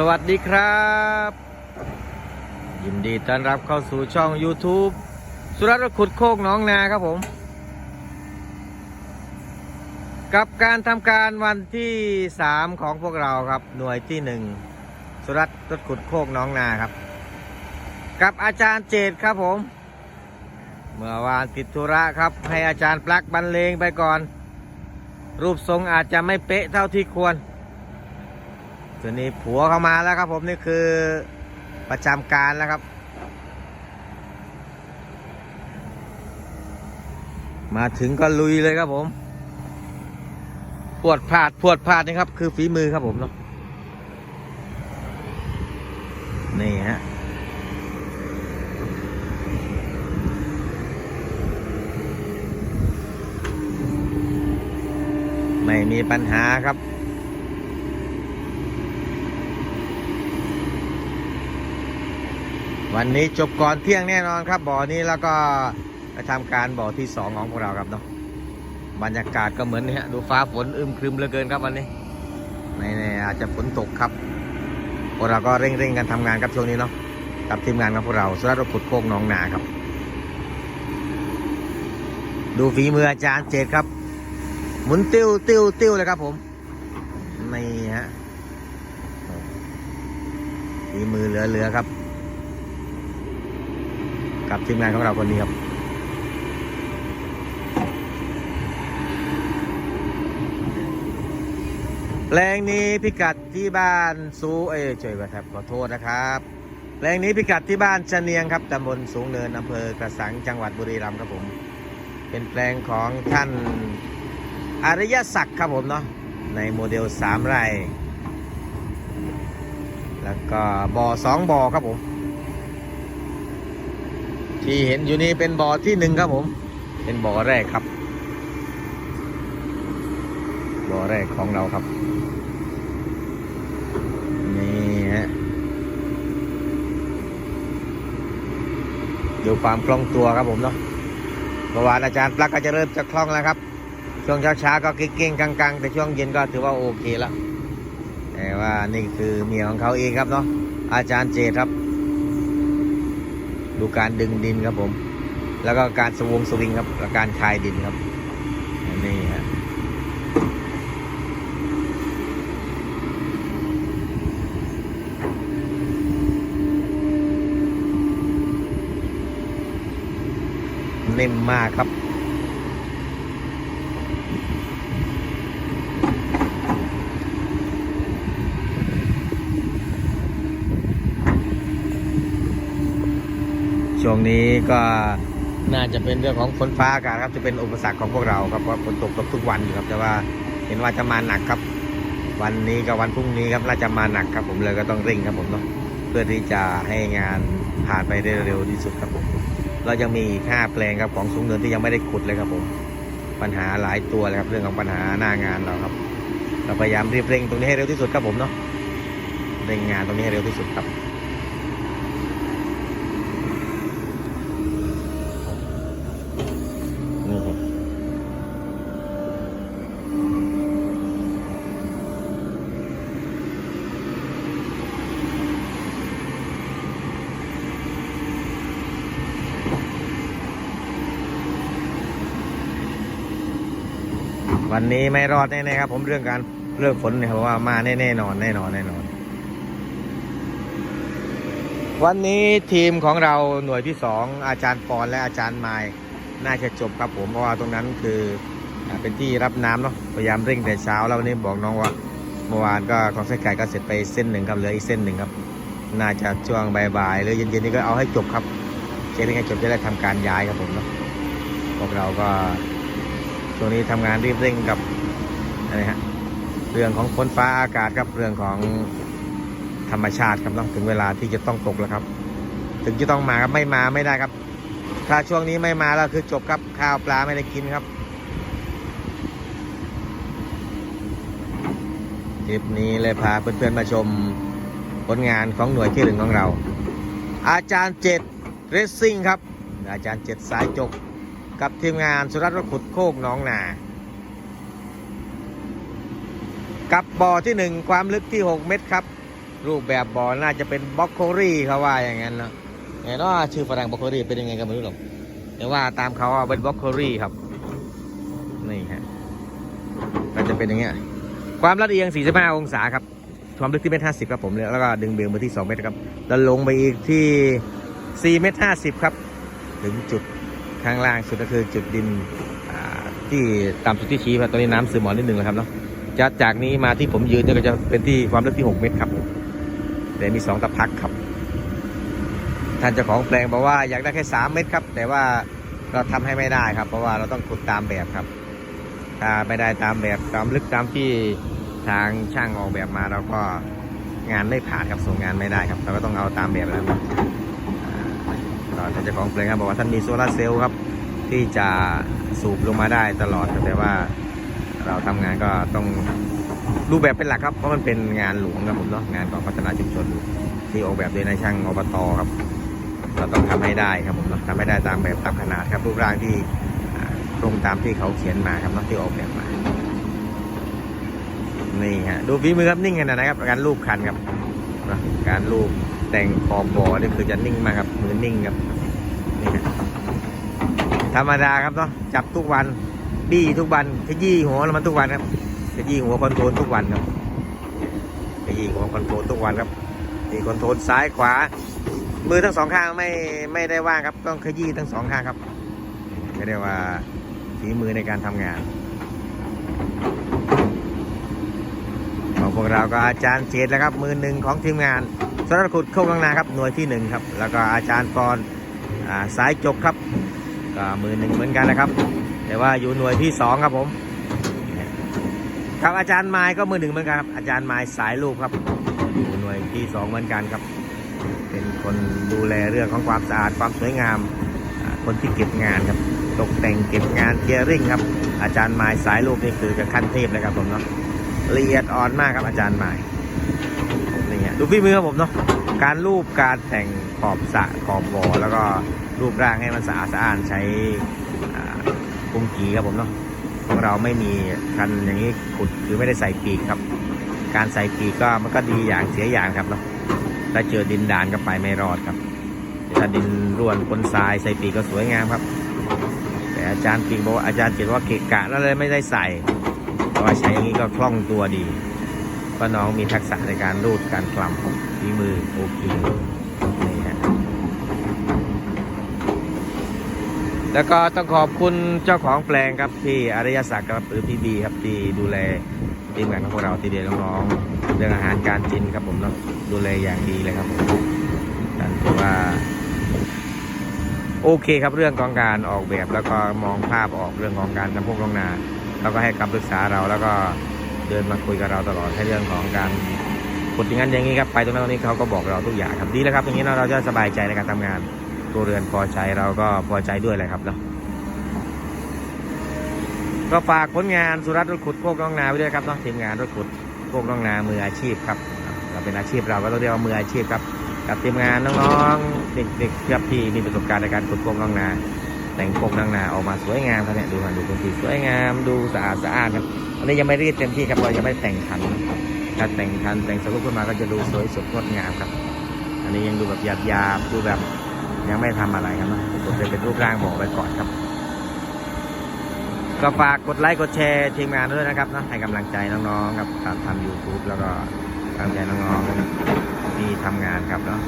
สวัสดีครับ ยินดีต้อนรับเข้าสู่ช่อง YouTube สุรัตน์ขุดโคกน้องนาครับผม กับการทำการวันที่ 3 ของพวกเราครับ หน่วยที่ 1 สุรัตน์รถขุดโคกน้องนาครับ กับอาจารย์เจตครับผม เมื่อวานติดธุระครับ ให้อาจารย์ปลักบรรเลงไปก่อน รูปทรงอาจจะไม่เป๊ะเท่าที่ควร ตัวนี้ผัวเข้ามาแล้วครับผมนี่คือประจำการแล้วครับ มาถึงก็ลุยเลยครับผม ปวดพลาดปวดพลาดนี่ครับ คือฝีมือครับผมเนาะนี่ฮะไม่มีปัญหาครับ วันนี้จบก่อนเที่ยงแน่นอนครับบ่อนี้แล้วก็ไปทำการบ่อที่สองของพวกเราครับเนาะบรรยากาศก็เหมือนนี่ฮะดูฟ้าฝนอึมครึมเหลือเกินครับวันนี้ไม่แน่อาจจะฝนตกครับพวกเราก็เร่งเร่งๆกันทำงานครับช่วงนี้เนาะกับทีมงานของพวกเราสุรัตน์ขุดโคกหน้องนาครับ ดูฝีมืออาจารย์เจตครับ หมุนติ้วติ้วติ้วเลยครับผมนี่ฮะฝีมือเหลือๆครับ กับทีมงานของเราคนนี้ครับแปลงนี้พิกัดที่บ้านซูเอ้ยช่วยมาครับขอโทษนะครับแปลงนี้พิกัดที่บ้านชะเนียงครับตำบลสูงเนินอำเภอกระสังจังหวัดบุรีรัมย์ครับผม เป็นแปลงของท่านอริยศักดิ์ครับผมเนาะในโมเดลสามไร่ แล้วก็บ่อสองบ่อครับผม ที่เห็นอยู่นี่เป็นบ่อที่หนึ่งครับผม เป็นบ่อแรกครับ บ่อแรกของเราครับ นี่ฮะดูความคล่องตัวครับผมเนาะเมื่อวานอาจารย์ปลักก็จะเริ่มจะคล่องแล้วครับ ช่วงเช้าๆก็เก่งๆกลางๆ แต่ช่วงเย็นก็ถือว่าโอเคแล้วแต่ว่านี่คือเมียของเขาเองครับเนาะอาจารย์เจตครับ ดูการดึงดินครับผม แล้วก็การสวงสวิงครับและการคลายดินครับนี่ฮะนิ่มมากครับ นี้ก็น่าจะเป็นเรื่องของฝนฟ้าอากาศครับจะเป็นอุปสรรคของพวกเราครับเพราะฝนตกทุกวันอยู่ครับแต่ว่าเห็นว่าจะมาหนักครับ วันนี้กับวันพรุ่งนี้ครับน่าจะมาหนักครับ ผมเลยก็ต้องเร่งครับผมเนาะเพื่อที่จะให้งานผ่านไปได้เร็วที่สุดครับผมเรายังมีอีกห้าแปลงครับของสูงเนินที่ยังไม่ได้ขุดเลยครับผมปัญหาหลายตัวเลยครับเรื่องของปัญหาหน้างานเราครับ เราพยายามรีบเร่งตรงนี้ให้เร็วที่สุดครับผมเนาะเร่งงานตรงนี้ให้เร็วที่สุดครับ วันนี้ไม่รอดแน่ๆครับ ผมเรื่องการเรื่องฝนเนี่ยเพราะว่ามาแน่ๆนอนแน่นอนแน่นอน วันนี้ทีมของเราหน่วยที่สองอาจารย์ปอนและอาจารย์ไมายน่าจะจบครับผมเพราะว่าตรงนั้นคือเป็นที่รับน้ำเนาะพยายามเร่งแต่เช้าแล้ววันนี้บอกน้องว่าเมื่อวานก็ของไส้ไก่ก็เสร็จไปเส้นหนึ่งครับเหลืออีกเส้นหนึ่งครับ น่าจะช่วงบ่ายๆหรือเย็นๆนี้ก็เอาให้จบครับเช็คให้จบจะได้ทำการย้ายครับผมเนาะพวกเราก็ ช่วงนี้ทำงานรีบเร่งกับอะไรฮะเรื่องของฝนฟ้าอากาศครับเรื่องของธรรมชาติครับต้องถึงเวลาที่จะต้องตกแล้วครับ ถึงจะต้องมาครับไม่มาไม่ได้ครับ ถ้าช่วงนี้ไม่มาแล้วคือจบครับข้าวปลาไม่ได้กินครับคลิปนี้เลยพาเพื่อนๆมาชมผลงานของหน่วยที่หนึ่งของเรา อาจารย์เจ็ดเรสซิ่งครับ อาจารย์เจ็ดสายจก กับทีมงานสุรัตน์ขุดโคกน้องนา กับบ่อที่หนึ่งความลึกที่ 6 เมตรครับ รูปแบบบ่อน่าจะเป็นบล็อกโครี่เขาว่าอย่างนั้นเนาะไงเนาะชื่อฝรั่งบล็อกโครี่เป็นยังไงก็ไม่รู้หรอกแต่ว่าตามเขาว่าเป็นบล็อกโครี่ครับ นี่ฮะก็จะเป็นอย่างเงี้ยความลาดเอียง 45 องศาครับ ความลึกที่เมตร50ครับผมเลยแล้วก็ดึงเบลมาที่ 2 เมตรครับ แล้วลงไปอีกที่ 4 เมตร50ครับ ถึงจุด ข้างล่างสุดก็คือจุดดินที่ตามจุดที่ชี้ครับตอนนี้น้ำซึมหมอนนิดนึงแล้วครับเนาะจากจากนี้มาที่ผมยืนเนี่ยก็จะเป็นที่ความลึกที่ 6 เมตรครับแต่มี 2ตะพักครับ ท่านเจ้าของแปลงบอกว่าอยากได้แค่ 3 เมตรครับ แต่ว่าเราทำให้ไม่ได้ครับ เพราะว่าเราต้องขุดตามแบบครับ ถ้าไม่ได้ตามแบบตามลึกตามที่ทางช่างออกแบบมาเราก็งานไม่ผ่านครับส่งงานไม่ได้ครับ เราก็ต้องเอาตามแบบนั้นครับ ก็ท่านเจ้าของแปลงครับบอกว่าท่านมีโซลาเซลล์ครับ ที่จะสูบลงมาได้ตลอดแต่ว่าเราทำงานก็ต้องรูปแบบเป็นหลักครับ เพราะมันเป็นงานหลวงครับผมเนาะงานของพัฒนาชุมชนที่ออกแบบโดยนายช่างอบตครับ เราต้องทำให้ได้ครับผมเนาะทำให้ได้ตามแบบตามขนาดครับรูปร่างที่ตรงตามที่เขาเขียนมาครับเนาะที่ออกแบบมา นี่ฮะดูฝีมือครับนิ่งขนาดไหนครับการรูปคันครับการรูป แต่งขอบบอนี่คือจะนิ่งมากครับมือนิ่งครับนี่ฮะธรรมดาครับเนาะจับทุกวันบี้ทุกวันขยี้หัวมันทุกวันครับขยี้หัวคอนโทรลทุกวันครับขยี้หัวคอนโทรลทุกวันครับนี่คอนโทรลซ้ายขวา มือทั้งสองข้างไม่ไม่ได้ว่างครับ ต้องขยี้ทั้งสองข้างครับก็เรียกว่าฝีมือในการทำงาน พวกเราก็อาจารย์เจตแล้วครับ มือหนึ่งของทีมงานสรขุดโคกลังนาครับหน่วยที่หนึ่งครับ แล้วก็อาจารย์ปอนอสายจกครับ ก็มือหนึ่งเหมือนกันนะครับ แต่ว่าอยู่หน่วยที่สองครับผม ครับอาจารย์ไม้ก็มือหนึ่งเหมือนกันครับอาจารย์ไม้สายลูกครับอยู่หน่วยที่สองเหมือนกันครับ เป็นคนดูแลเรื่องของความสะอาดความสวยงาม คนที่เก็บงานครับตกแต่งเก็บงานเทียริ่งครับ อาจารย์ไม้สายลูกนี่คือจะขั้นเทพเลยครับผมเนาะ ละเอียดอ่อนมากครับอาจารย์หมายนี่ฮะดูฝีมือครับผมเนาะการรูปการแต่งขอบสะขอบบ่อแล้วก็รูปร่างให้มันสะอาดสะอ้านใช้กุ้งกีครับผมเนาะของเราไม่มีคันอย่างนี้ขุดคือไม่ได้ใส่ปีกครับ การใส่ปีกก็มันก็ดีอย่างเสียอย่างครับเนาะถ้าเจอดินด่านก็ไปไม่รอดครับถ้าดินร่วนคนทรายใส่ปีกก็สวยงามครับ แต่อาจารย์ปีกบอกว่าอาจารย์เจ็ดว่าเกะกะแล้วเลยไม่ได้ใส่ พราะว่าใช้อย่างนี้ก็คล่องตัวดีเพราะน้องมีทักษะในการรูดการกล่ำฝีมือโอเคนี่ฮะแล้วก็ต้องขอบคุณเจ้าของแปลงครับที่อริยศักดิ์ครับหรือพี่บีครับที่ดูแลทีมงานของพวกเราที่เดียวน้องๆเรื่องอาหารการกินครับผมต้องดูแลอย่างดีเลยครับผมนั่นถือว่าโอเคครับเรื่องของการออกแบบแล้วก็มองภาพออกเรื่องของการทำพวกลงนา แล้วก็ให้คำปรึกษาเราแล้วก็เดินมาคุยกับเราตลอดให้เรื่องของการขุดอย่างนั้นอย่างนี้ครับไปตรงนั้นตรงนี้เขาก็บอกเราทุกอย่างครับดีแล้วครับอย่างนี้เราเราจะสบายใจในการทำงานตัวเรือนพอใจเราก็พอใจด้วยเลยครับเนาะก็ฝากผลงานสุรัตน์รถขุดโคกน้องนาไว้ด้วยครับเนาะทีมงานรถขุดโคกน้องนามืออาชีพครับเราเป็นอาชีพเราก็ต้องเรียกว่ามืออาชีพครับกับทีมงานน้องๆเด็กๆครับที่มีประสบการณ์ในการขุดโคกน้องนา แต่งโคกนางนาออกมาสวยงามครับเนี่ยดูมาดูพื้นที่สวยงามดูสะอาดสะอาดครับอันนี้ยังไม่รีดเต็มที่ครับเรายังไม่แต่งทันถ้าแต่งทันแต่งสรุปขึ้นมาก็จะดูสวยสดงดงามครับ อันนี้ยังดูแบบหยาบหยาบๆดูแบบยังไม่ทำอะไรครับนะผมจะเป็นรูปร่างบอกไว้ก่อนครับ ก็ฝากกดไลค์กดแชร์ทีมงานด้วยนะครับนะให้กำลังใจน้องๆครับตามทำยูทูบแล้วก็กำลังใจน้องๆที่ทำงานครับเนาะ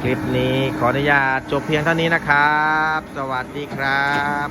คลิปนี้ขออนุญาตจบเพียงเท่านี้นะครับ สวัสดีครับ